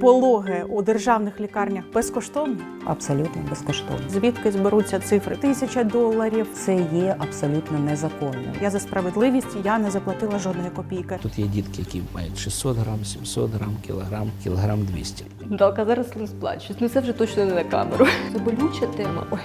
пологи у державних лікарнях безкоштовні? Абсолютно безкоштовно. Звідки зберуться цифри? Тисяча доларів. Це є абсолютно незаконно. Я за справедливість, я не заплатила жодної копійки. Тут є дітки, які мають 600 грам, 700 грам, кілограм, кілограм 200. Далка зараз не сплачусь. Ну це вже точно не на камеру. Це болюча тема. Ой.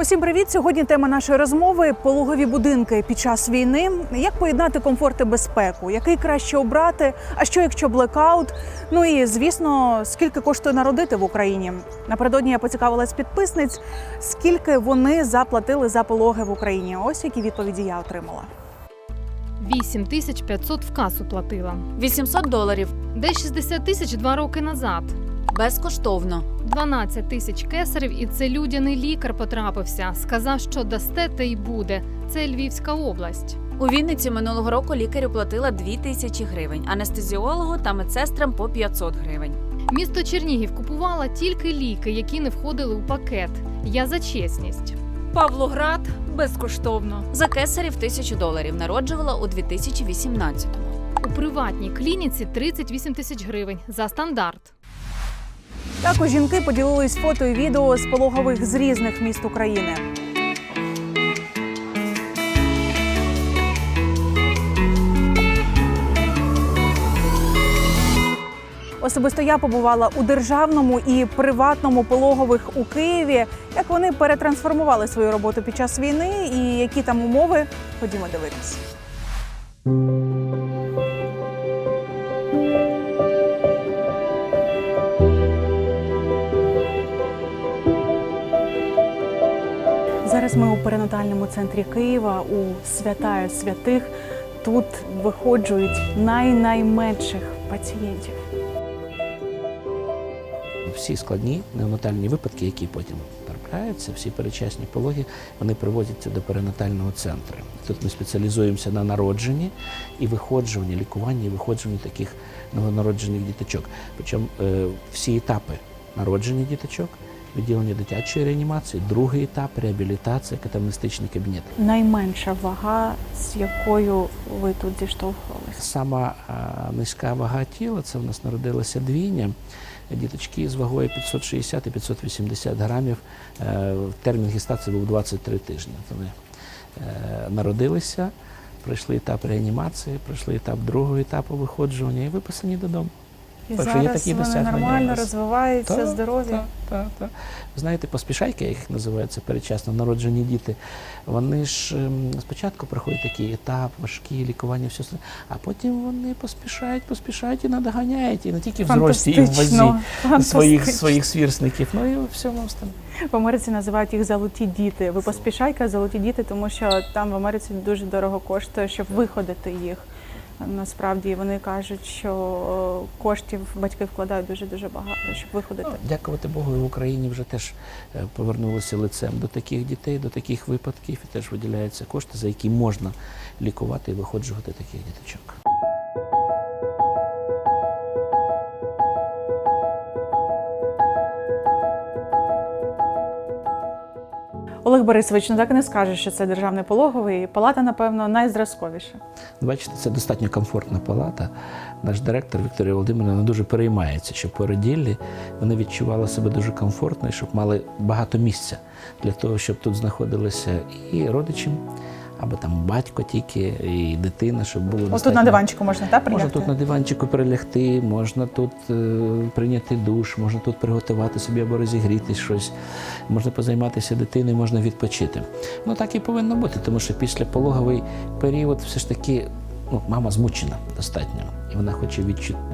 Усім привіт! Сьогодні тема нашої розмови пологові будинки під час війни. Як поєднати комфорт і безпеку? Який краще обрати? А що якщо блекаут? Ну і звісно, скільки коштує народити в Україні? Напередодні я поцікавилась підписниць, скільки вони заплатили за пологи в Україні. Ось які відповіді я отримала. 8500 в касу платила. 800 доларів Десь 60 тисяч два роки назад. безкоштовно. 12 тисяч кесарів, і це людяний лікар потрапився. Сказав, що дасте, те й буде. Це Львівська область. У Вінниці минулого року лікарю платила 2 тисячі гривень, анестезіологу та медсестрам по 500 гривень. Місто Чернігів купувала тільки ліки, які не входили у пакет. Я за чесність. Павлоград безкоштовно. За кесарів тисячу доларів народжувала у 2018-му. У приватній клініці 38 тисяч гривень за стандарт. Також жінки поділились фото і відео з пологових з різних міст України. Особисто я побувала у державному і приватному пологових у Києві. Як вони перетрансформували свою роботу під час війни і які там умови? Ходімо дивитись. Ми у перинатальному центрі Києва у святая святих. Тут виходжують най-найменших пацієнтів. Всі складні неонатальні випадки, які потім трапляються, всі перечасні пологи, вони приводяться до перинатального центру. Тут ми спеціалізуємося на народженні і виходжуванні, лікуванні і виходжуванні таких новонароджених діточок. Причому е, всі етапи народження діточок, відділення дитячої реанімації, другий етап реабілітація, катамнестичний кабінет. Найменша вага, з якою ви тут зіштовхувалися. Сама низька вага тіла це в нас народилася двійня. Діточки з вагою 560 і 580 грамів. Е, Термін гестації був 23 тижні. Вони е, народилися, пройшли етап реанімації, пройшли етап другого етапу виходжування і виписані додому. І Так що є зараз такі вони досягнення нормально розвиваються, Так, здорові. Так, так, так. Знаєте, поспішайки, як їх називаються передчасно народжені діти, вони ж ем, спочатку проходять такий етап, важкі лікування, все а потім вони поспішають, поспішають і надганяють, і не тільки в зрості, і в вазі своїх, своїх свірсників, ну і у всьому остальному. В Америці називають їх золоті діти. Ви поспішайка, золоті діти, тому що там в Америці дуже дорого коштує, щоб виходити їх. Насправді вони кажуть, що е, коштів батьки вкладають дуже дуже багато, щоб виходити. Дякувати Богу, в Україні вже теж повернулося повернулися лицем до таких дітей, до таких випадків, і теж виділяються кошти, за які можна лікувати і виходжувати таких діточок. Олег Борисович, ну так не скажеш, що це державний пологовий. Палата, напевно, найзразковіша. Бачите, це достатньо комфортна палата. Наш директор Вікторія Володимирівна дуже переймається, щоб породіллі вони відчували себе дуже комфортно і щоб мали багато місця для того, щоб тут знаходилися і родичі, або там батько тільки, і дитина, щоб було Ось тут на диванчику можна Можна прилягти? тут на диванчику прилягти, можна тут е, прийняти душ, можна тут приготувати собі або розігріти щось, можна позайматися дитиною, можна відпочити. Ну так і повинно бути, тому що після пологовий період все ж таки ну, мама змучена достатньо. І вона хоче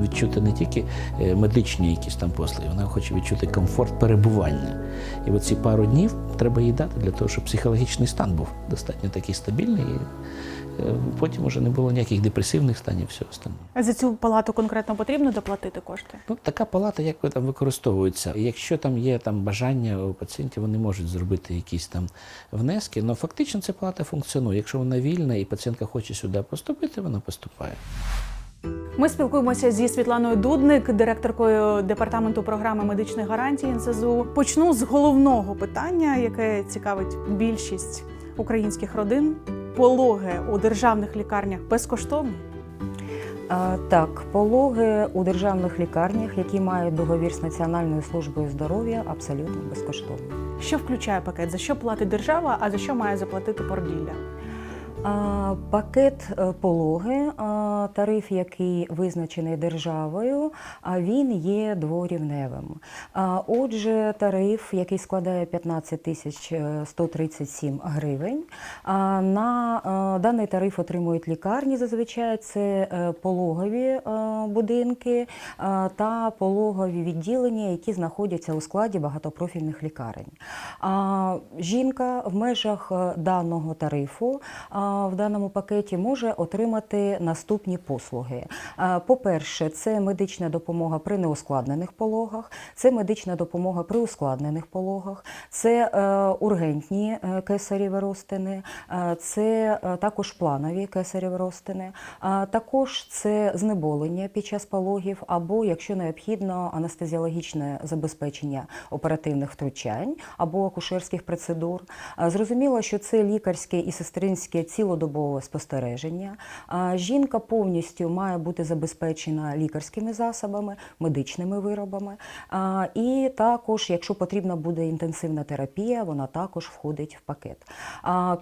відчути, не тільки е, медичні якісь там послуги, вона хоче відчути комфорт перебування. І оці пару днів треба їй дати для того, щоб психологічний стан був достатньо такий стабільний. Е, потім уже не було ніяких депресивних станів, всього остального. А За цю палату конкретно потрібно доплатити кошти? Ну, така палата, як ви там використовується. Якщо там є там бажання у пацієнтів, вони можуть зробити якісь там внески. але фактично ця палата функціонує. Якщо вона вільна і пацієнтка хоче сюди поступити, вона поступає. Ми спілкуємося зі Світланою Дудник, директоркою департаменту програми медичних гарантій НСЗУ. Почну з головного питання, яке цікавить більшість українських родин. Пологи у державних лікарнях безкоштовні. Так, пологи у державних лікарнях, які мають договір з Національною службою здоров'я, абсолютно безкоштовні. Що включає пакет? За що платить держава, а за що має заплатити породілля? Пакет е, пологи, тариф, який визначений державою, а він є дворівневим. Отже, тариф, який складає 15 тисяч е, 137 гривень. На е, даний тариф отримують лікарні. Зазвичай це е, пологові е, будинки е, та пологові відділення, які знаходяться у складі багатопрофільних лікарень. Жінка в межах е, даного тарифу в даному пакеті може отримати наступні послуги. По-перше, це медична допомога при неускладнених пологах, це медична допомога при ускладнених пологах, це е, ургентні е, кесарєві розтини, е, це е, також планові кесарєві розтини, також це знеболення під час пологів, або, якщо необхідно, анестезіологічне забезпечення оперативних втручань або акушерських процедур. Зрозуміло, що це лікарське і сестринське цілодобове спостереження. Жінка повністю має бути забезпечена лікарськими засобами, медичними виробами. І також, якщо потрібна буде інтенсивна терапія, вона також входить в пакет.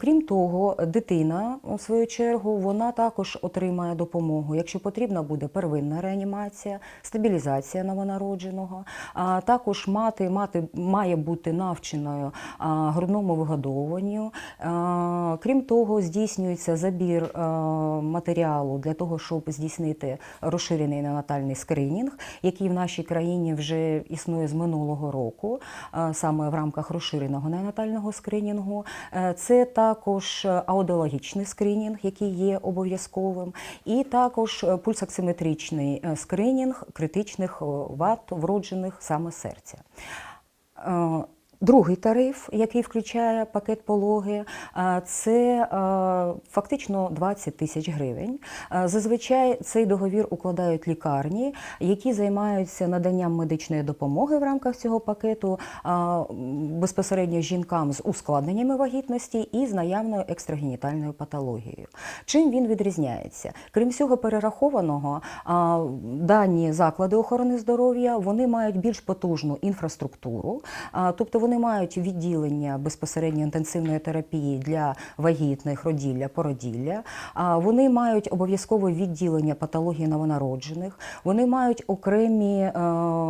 Крім того, дитина, у свою чергу, вона також отримає допомогу, якщо потрібна буде первинна реанімація, стабілізація новонародженого. Також мати, мати має бути навченою грудному вигодовуванню. Крім того, здійснюється забір матеріалу для того, щоб здійснити розширений неонатальний скринінг, який в нашій країні вже існує з минулого року, саме в рамках розширеного неонатального скринінгу. Е, Це також аудіологічний скринінг, який є обов'язковим, і також е, пульсоксиметричний е, скринінг критичних е, вад вроджених саме серця. Другий тариф, який включає пакет пологи, е, це е, фактично 20 тисяч гривень. Е, Зазвичай цей договір укладають лікарні, які займаються наданням медичної допомоги в рамках цього пакету безпосередньо жінкам з ускладненнями вагітності і з наявною екстрагенітальною патологією. Чим він відрізняється? Крім всього перерахованого, дані заклади охорони здоров'я вони мають більш потужну інфраструктуру, тобто вони мають відділення безпосередньо інтенсивної терапії для вагітних, роділля, породілля. А, Вони мають обов'язкове відділення патології новонароджених. Вони мають окремі е,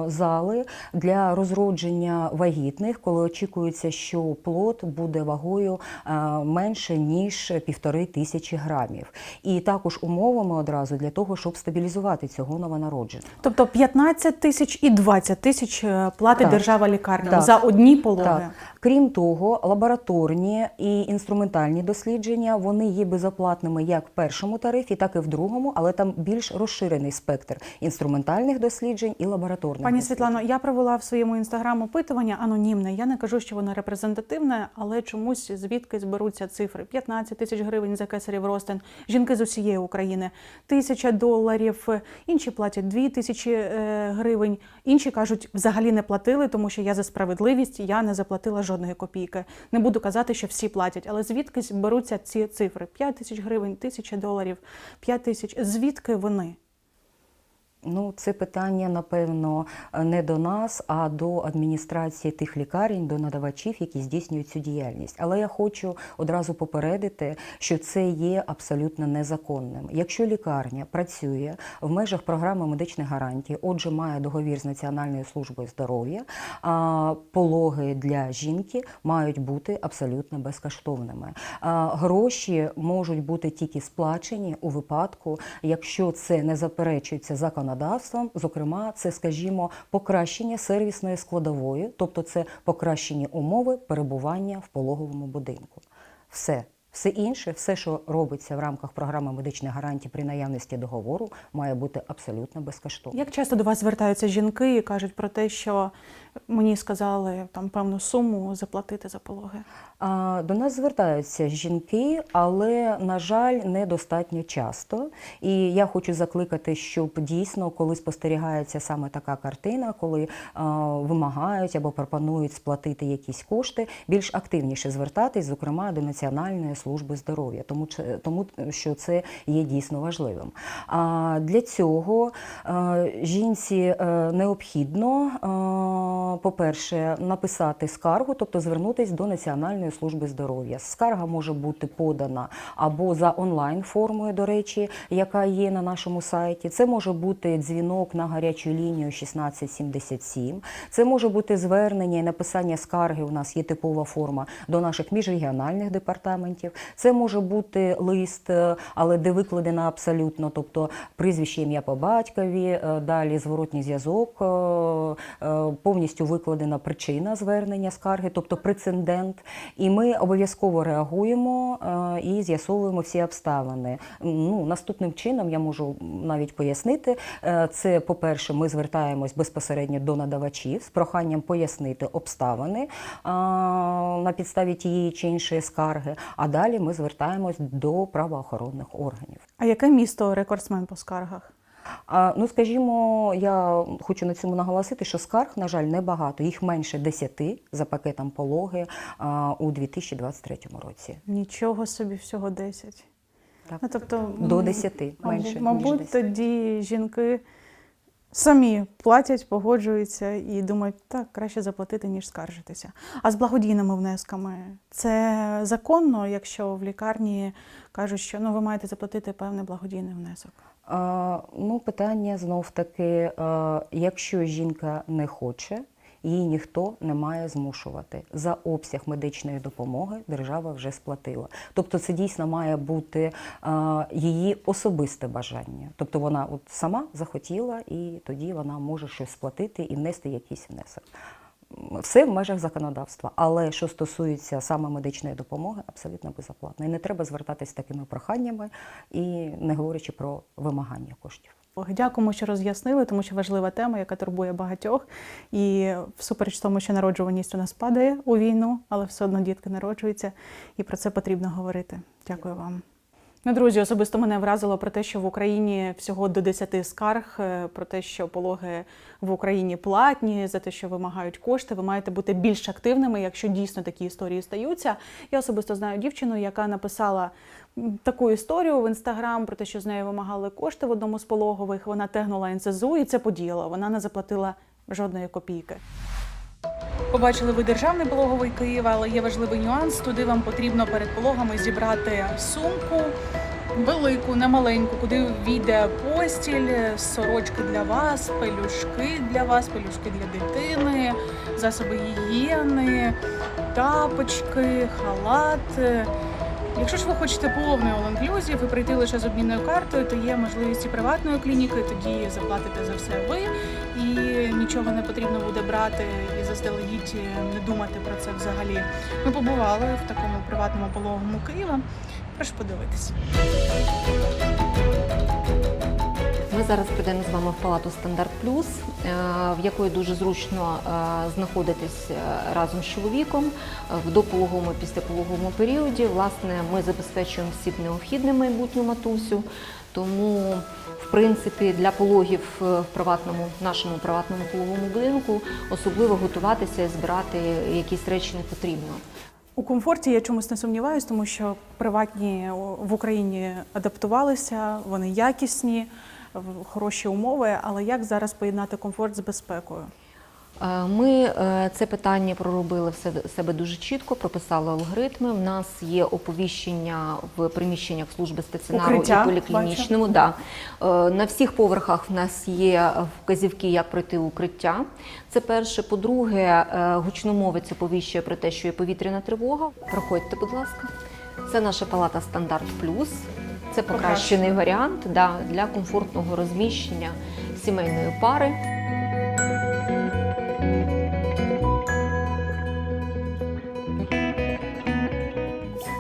зали для розродження вагітних, коли очікується, що плод буде вагою е, менше ніж півтори тисячі грамів. І також умовами одразу для того, щоб стабілізувати цього новонародженого. Тобто 15 тисяч і 20 тисяч е, платить Так. держава лікарням за одні пологи. Так. Крім того, лабораторні і інструментальні дослідження вони є безоплатними як в першому тарифі, так і в другому, але там більш розширений спектр інструментальних досліджень і лабораторних. Пані. Світлано, я провела в своєму інстаграм опитування анонімне. Я не кажу, що воно репрезентативне, але чомусь звідки зберуться цифри: 15 тисяч гривень за кесарів ростин, жінки з усієї України, тисяча доларів. Інші платять 2 тисячі е, гривень. Інші кажуть, взагалі не платили, тому що я за справедливість, я не заплатила жодної копійки. Не буду казати, що всі платять, але звідкись беруться ці цифри? 5 тисяч гривень, тисяча доларів, 5 тисяч. Звідки вони? Ну, це питання, напевно, не до нас, а до адміністрації тих лікарень, до надавачів, які здійснюють цю діяльність. Але я хочу одразу попередити, що це є абсолютно незаконним. Якщо лікарня працює в межах програми медичних гарантій, отже, має договір з Національною службою здоров'я, пологи для жінки мають бути абсолютно безкоштовними. Гроші можуть бути тільки сплачені у випадку, якщо це не заперечується законодавством, зокрема, це, скажімо, покращення сервісної складової, тобто це покращені умови перебування в пологовому будинку. Все. Все інше, все, що робиться в рамках програми медичних гарантій при наявності договору, має бути абсолютно безкоштовно. Як часто до вас звертаються жінки і кажуть про те, що мені сказали там певну суму заплатити за пологи? До нас звертаються жінки, але, на жаль, недостатньо часто. І я хочу закликати, щоб дійсно, коли спостерігається саме така картина, коли вимагають або пропонують сплатити якісь кошти, більш активніше звертатись, зокрема до Національної служби здоров'я, тому, тому що це є дійсно важливим. А для цього жінці е, необхідно, по-перше, написати скаргу, тобто звернутися до Національної служби здоров'я. Скарга може бути подана або за онлайн формою, до речі, яка є на нашому сайті. Це може бути дзвінок на гарячу лінію 1677. Це може бути звернення і написання скарги. У нас є типова форма до наших міжрегіональних департаментів. Це може бути лист, е, але де викладено абсолютно, тобто прізвище ім'я по батькові, е, далі зворотній зв'язок, е, повністю викладена причина звернення скарги, тобто прецедент. Ми обов'язково реагуємо е, і з'ясовуємо всі обставини. Ну, наступним чином я можу навіть пояснити. Е, Це, по-перше, ми звертаємось безпосередньо до надавачів з проханням пояснити обставини на підставі тієї чи іншої скарги. А далі ми звертаємось до правоохоронних органів. А яке місто рекордсмен по скаргах? А, ну, скажімо, я хочу на цьому наголосити, що скарг, на жаль, небагато. Їх менше 10 за пакетом пологи а, у 2023 році. Нічого собі, всього 10. Так. Ну, тобто, До м, 10, мабуть- менше, ніж Мабуть, 10. тоді жінки самі платять, погоджуються і думають, так, краще заплатити, ніж скаржитися. А з благодійними внесками це законно, якщо в лікарні кажуть, що ну, ви маєте заплатити певний благодійний внесок. Ну, питання знов таки, якщо жінка не хоче, її ніхто не має змушувати. За обсяг медичної допомоги держава вже сплатила. Тобто це дійсно має бути її особисте бажання. Тобто вона от сама захотіла, і тоді вона може щось сплатити і внести якийсь внесок. Все в межах законодавства, але що стосується саме медичної допомоги, абсолютно безоплатно. І не треба звертатись такими проханнями і не говорячи про вимагання коштів. Дякуємо, що роз'яснили, тому що важлива тема, яка турбує багатьох. І всупереч тому, що народжуваність у нас падає у війну, але все одно дітки народжуються, і про це потрібно говорити. Дякую вам. Друзі, особисто мене вразило про те, що в Україні всього до 10 скарг, е, про те, що пологи в Україні платні, за те, що вимагають кошти. Ви маєте бути більш активними, якщо дійсно такі історії стаються. Я особисто знаю дівчину, яка написала таку історію в інстаграм про те, що з нею вимагали кошти в одному з пологових. Вона тегнула НСЗУ і це подіяла. Вона не заплатила жодної копійки. Побачили ви державний пологовий Київ, але є важливий нюанс. Туди вам потрібно перед пологами зібрати сумку велику, не маленьку, куди війде постіль, сорочки для вас, пелюшки для вас, пелюшки для дитини, засоби гігієни, тапочки, халат. Якщо ж ви хочете повний all-inclusive і прийти лише з обмінною картою, то є можливість і приватної клініки, тоді заплатите за все ви і нічого не потрібно буде брати заздалегідь не думати про це взагалі. Ми побували в такому приватному пологому Києва. Прошу подивитись. Ми зараз прийдемо з вами в палату Стандарт Плюс, е, в якої дуже зручно е, знаходитись е, разом з чоловіком в допологовому і післяпологовому періоді. Власне, ми забезпечуємо всім необхідне майбутню матусю. Тому, в принципі, для пологів в приватному нашому приватному пологовому будинку особливо готуватися і збирати якісь речі не потрібно. У комфорті я чомусь не сумніваюсь, тому що приватні в Україні адаптувалися, вони якісні, хороші умови. Але як зараз поєднати комфорт з безпекою? Е, Ми е, це питання проробили в себе- дуже чітко, прописали алгоритми. У нас є оповіщення в приміщеннях служби стаціонару Укриття, і поліклінічному. Да. Е, На всіх поверхах в нас є вказівки, як пройти укриття. Це перше. По-друге, гучномовець оповіщує про те, що є повітряна тривога. Проходьте, будь ласка. Це наша палата Стандарт Плюс. Це покращений варіант да, для комфортного розміщення сімейної пари.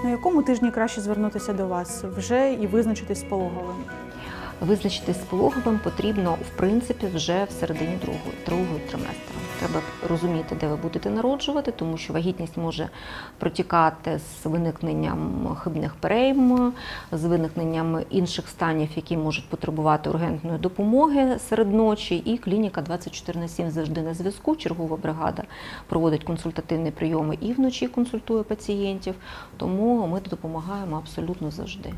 На якому тижні краще звернутися до вас вже і визначитись з пологовим? Визначитись з пологовим потрібно в принципі вже в середині другого, другого триместру. Треба розуміти, де ви будете народжувати, тому що вагітність може протікати з виникненням хибних перейм, з виникненням інших станів, які можуть потребувати ургентної допомоги серед ночі. І клініка 24 на 7 завжди на зв'язку. Чергова бригада проводить консультативні прийоми і вночі консультує пацієнтів. Тому ми допомагаємо абсолютно завжди.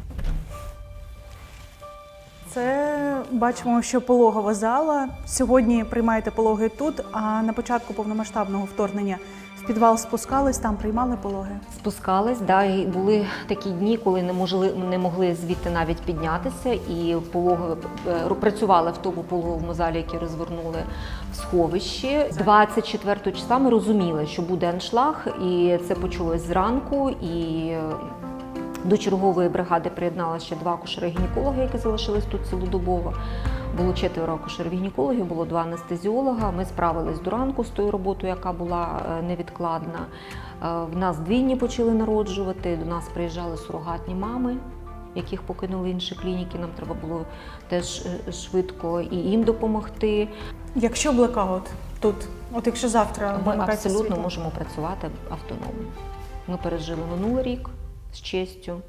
Це бачимо, що пологова зала. Сьогодні приймаєте пологи тут, а на початку повномасштабного вторгнення в підвал спускались, там приймали пологи. Спускались, да, і були такі дні, коли не могли, не могли звідти навіть піднятися, і пологи е, працювали в тому пологовому залі, який розвернули в сховищі. 24 числа ми розуміли, що буде аншлаг, і це почулось зранку. І до чергової бригади приєдналися ще два акушери-гінекологи, які залишились тут цілодобово. Було четверо акушерів-гінекологів, було два анестезіолога. Ми справились до ранку з тою роботою, яка була е, невідкладна. Е, В нас двійні почали народжувати. До нас приїжджали сурогатні мами, яких покинули інші клініки. Нам треба було теж е, швидко і їм допомогти. Якщо блекаут тут, от якщо завтра Ми абсолютно світло. можемо працювати автономно. Ми пережили минулий рік з честю.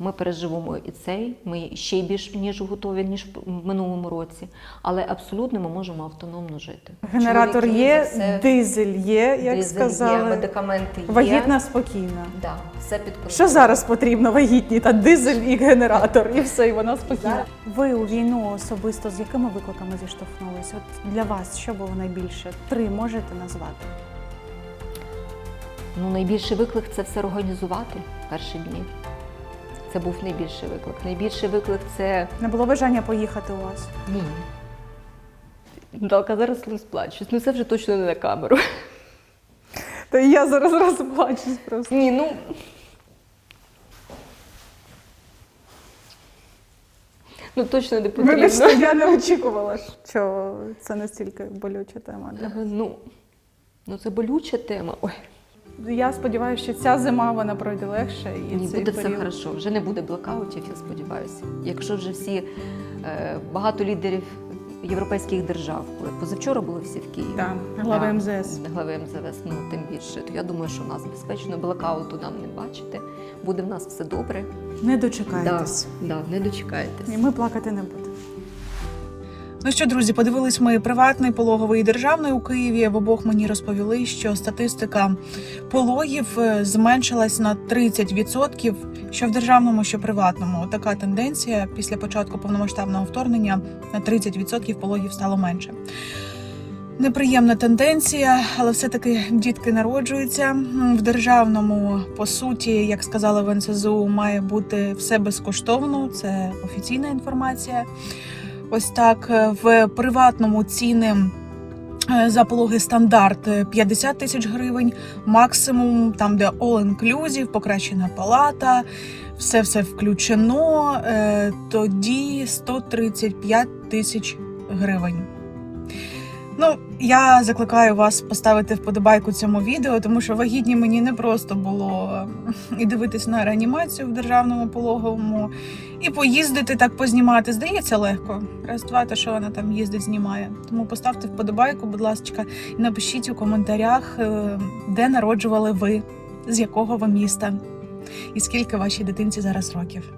Ми переживемо і цей. Ми ще й більш ніж готові, ніж в минулому році. Але абсолютно ми можемо автономно жити. Генератор Чоловіки є, все- дизель є, як дизель сказали. є, медикаменти є. Вагітна спокійна. Да, все під контролем. Що зараз потрібно вагітні? Та дизель і генератор, і все, і вона спокійна. Ви у війну особисто з якими викликами зіштовхнулися? От для вас що було найбільше? Три можете назвати? Ну, найбільший виклик це все організувати перші дні. Це був найбільший виклик. Найбільший виклик це Не було бажання поїхати у вас? ні. Далка зараз розплачусь. Ну це вже точно не на камеру. Та я зараз розплачусь просто. Ні, ну. Ну точно не потрібно. Вибачте, я не очікувала, що це настільки болюча тема. для Е, Ну, ну це болюча тема. Ой, Я сподіваюся, що ця зима вона пройде легше і Ні, цей буде все хорошо. Вже не буде блокаутів, я сподіваюся. Якщо вже всі е, багато лідерів європейських держав, коли позавчора були всі в Києві. Так, глави МЗС. Глави МЗС, ну тим більше. То я думаю, що в нас безпечно блокауту нам не бачите. Буде в нас все добре. Не дочекаєтесь. да, не дочекаєтесь. І ми плакати не будемо. Ну що, друзі, подивились ми приватний пологовий і державний у Києві. В обох мені розповіли, що статистика пологів е, зменшилась на 30%, що в державному, що приватному. Така тенденція після початку повномасштабного вторгнення на 30% пологів стало менше. Неприємна тенденція, але все-таки дітки народжуються в державному. По суті, як сказали в НСЗУ, має бути все безкоштовно. Це офіційна інформація. Ось так е, в приватному ціни. е, За пологи стандарт е, 50 тисяч гривень, максимум там, де all-inclusive, покращена палата, все все включено. е, Тоді 135 тисяч гривень. Ну, я закликаю вас поставити вподобайку цьому відео, тому що вагітні мені не просто було е, і дивитись на реанімацію в державному пологовому, і поїздити так познімати. Здається, легко. Раз, два, то що вона там їздить, знімає. Тому поставте вподобайку, будь ласка, і напишіть у коментарях, е, де народжували ви, з якого ви міста, і скільки вашій дитинці зараз років.